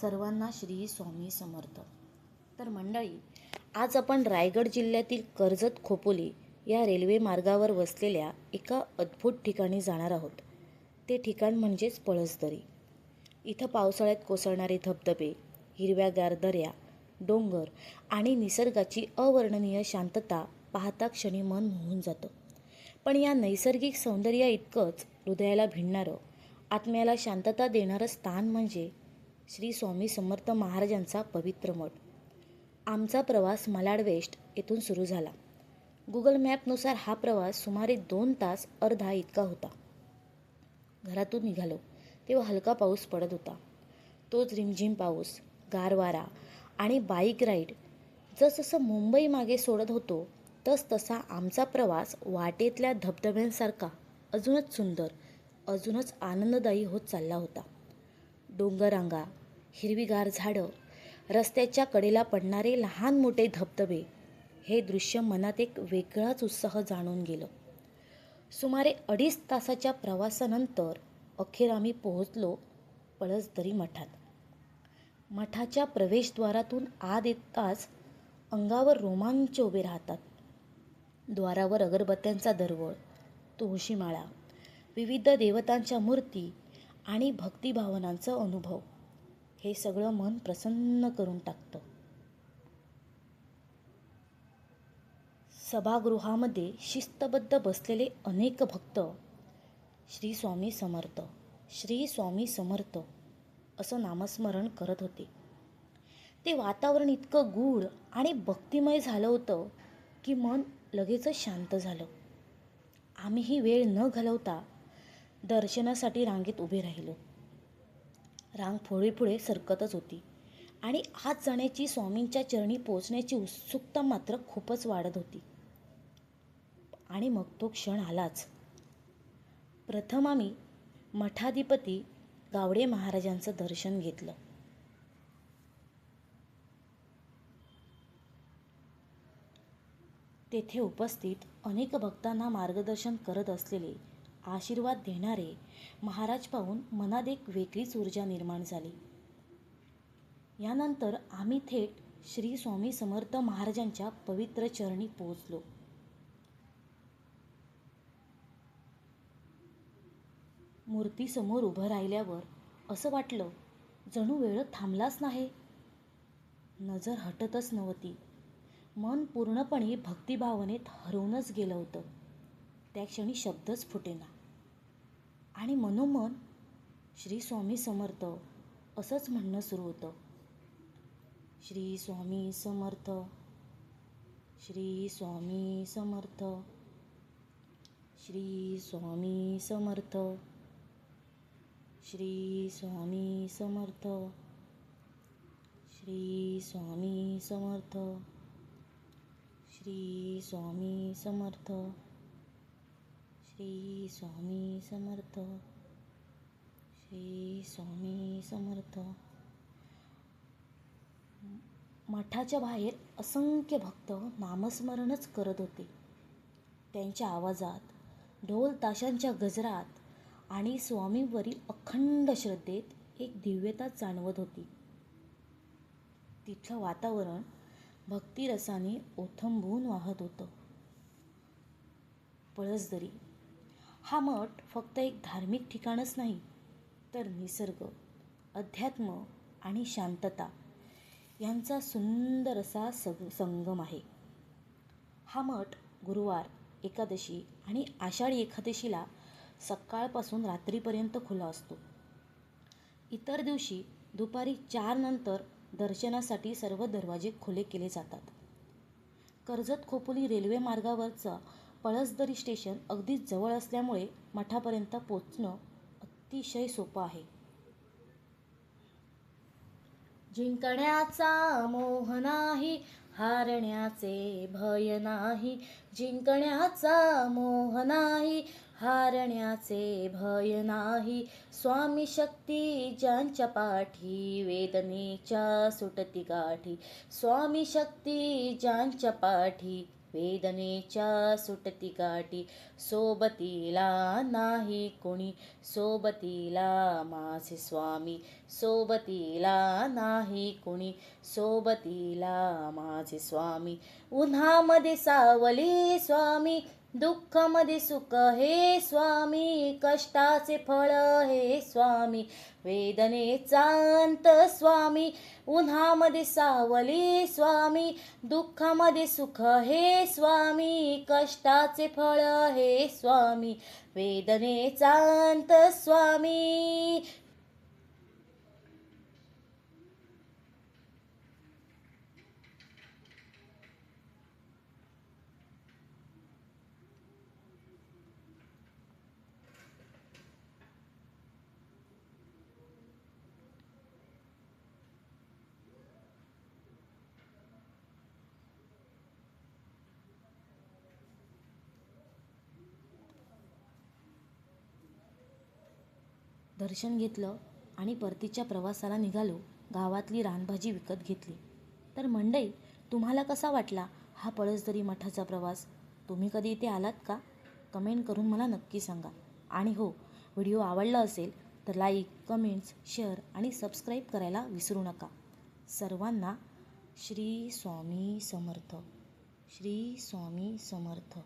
सर्वांना श्री स्वामी समर्थ. तर मंडळी आज आपण रायगड जिल्ह्यातील कर्जत खोपोली या रेल्वे मार्गावर वसलेल्या एका अद्भुत ठिकाणी जाणार आहोत. ते ठिकाण म्हणजेच पळसदरी. इथं पावसाळ्यात कोसळणारे धबधबे हिरव्यागार दऱ्या डोंगर आणि निसर्गाची अवर्णनीय शांतता पाहता क्षणी मन मोहून जातं. पण या नैसर्गिक सौंदर्या इतकंच हृदयाला भिडणारं आत्म्याला शांतता देणारं स्थान म्हणजे श्री स्वामी समर्थ महाराजांचा पवित्र मठ. आमचा प्रवास मलाड वेस्ट येथून सुरू झाला. गुगल मॅपनुसार हा प्रवास सुमारे दोन तास अर्धा इतका होता. घरातून निघालो तेव्हा हलका पाऊस पडत होता. तोच रिमझिम पाऊस गारवारा आणि बाईक राईड. जसजसं मुंबई मागे सोडत होतो तस तसा आमचा प्रवास वाटेतल्या धबधब्यांसारखा अजूनच सुंदर अजूनच आनंददायी होत चालला होता. डोंगररांगा हिरवीगार झाडं रस्त्याच्या कडेला पडणारे लहान मोठे धबधबे हे दृश्य मनात एक वेगळाच उत्साह जाणून गेलं. सुमारे अडीच तासाच्या प्रवासानंतर अखेर आम्ही पोहोचलो पळसदरी मठात. मठाच्या प्रवेशद्वारातून आत येताच अंगावर रोमांच उभे राहतात. द्वारावर अगरबत्त्यांचा दरवळ तुळशीमाळा विविध देवतांच्या मूर्ती आणि भक्तिभावनांचा अनुभव. हे सगळं मन प्रसन्न करून टाकतं. सभागृहामध्ये शिस्तबद्ध बसलेले अनेक भक्त श्री स्वामी समर्थ श्री स्वामी समर्थ असं नामस्मरण करत होते. ते वातावरण इतकं गूढ आणि भक्तिमय झालं होतं की मन लगेचच शांत झालं. आम्हीही वेळ न घालवता दर्शनासाठी रांगेत उभे राहिलो. रांग पुढे पुढे सरकतच होती आणि आत जाण्याची स्वामींच्या चरणी पोचण्याची उत्सुकता मात्र खूपच वाढत होती. आणि मग तो क्षण आलाच. प्रथम आम्ही मठाधिपती गावडे महाराजांचं दर्शन घेतलं. तेथे उपस्थित अनेक भक्तांना मार्गदर्शन करत असलेले आशीर्वाद देणारे महाराज पाहून मनात एक वेगळीच ऊर्जा निर्माण झाली. यानंतर आम्ही थेट श्री स्वामी समर्थ महाराजांच्या पवित्र चरणी पोहोचलो. मूर्तीसमोर उभं राहिल्यावर असं वाटलं जणू वेळ थांबलाच नाही. नजर हटतच नव्हती. मन पूर्णपणे भक्तिभावनेत हरवूनच गेलं होतं. त्या क्षणी शब्दच फुटेना. आणि मनोमन श्री स्वामी समर्थ असंच म्हणणं सुरू होतं. श्री स्वामी समर्थ श्री स्वामी समर्थ श्री स्वामी समर्थ श्री स्वामी समर्थ श्री स्वामी समर्थ श्री स्वामी समर्थ. श्री स्वामी समर्थ. श्री स्वामी समर्थ. मठाच्या बाहेर असंख्य भक्त नामस्मरणच करत होते. त्यांच्या आवाजात ढोल ताशांच्या गजरात आणि स्वामींवरील अखंड श्रद्धेत एक दिव्यता जाणवत होती. तिथलं वातावरण भक्तिरसाने ओथंबून वाहत होतं. पळसदरी हा मठ फक्त एक धार्मिक ठिकाणच नाही तर निसर्ग अध्यात्म आणि शांतता यांचा सुंदर असा सग संगम आहे. हा मठ गुरुवार एकादशी आणि आषाढी एकादशीला सकाळपासून रात्रीपर्यंत खुला असतो. इतर दिवशी दुपारी चार नंतर दर्शनासाठी सर्व दरवाजे खुले केले जातात. कर्जत खोपोली रेल्वे मार्गावरचा पळसदरी स्टेशन अगदीच जवळ असल्यामुळे मठापर्यंत पोचणं अतिशय सोपं आहे. जिंकण्याचा मोह नाही हारण्याचे भय नाही. जिंकण्याचा मोह नाही हारण्याचे भय नाही. स्वामी शक्ती ज्यांच्या पाठी वेदनेच्या सुटती गाठी स्वामी शक्ती ज्यांच्या पाठी वेदनेच्या सुटती गाठी सोबतीला नाही कोणी. सोबतीला माझे स्वामी सोबतीला नाही कोणी. सोबतीला माझे स्वामी उन्हामध्ये सावली स्वामी दुःखामध्ये सुख हे स्वामी कष्टाचे फळ हे स्वामी. वेदनेचा अंत स्वामी उन्हामध्ये सावली स्वामी. दुःखामध्ये सुख हे स्वामी कष्टाचे फळ हे स्वामी. वेदनेचा अंत स्वामी दर्शन घेतलं आणि परतीच्या प्रवासाला निघालो गावातली रानभाजी विकत घेतली. तर मंडई तुम्हाला कसा वाटला हा पळसदरी मठाचा प्रवास? तुम्ही कधी इथे आलात का? कमेंट करून मला नक्की सांगा. आणि हो व्हिडिओ आवडला असेल तर लाईक कमेंट्स शेअर आणि सबस्क्राईब करायला विसरू नका. सर्वांना श्री स्वामी समर्थ. श्री स्वामी समर्थ.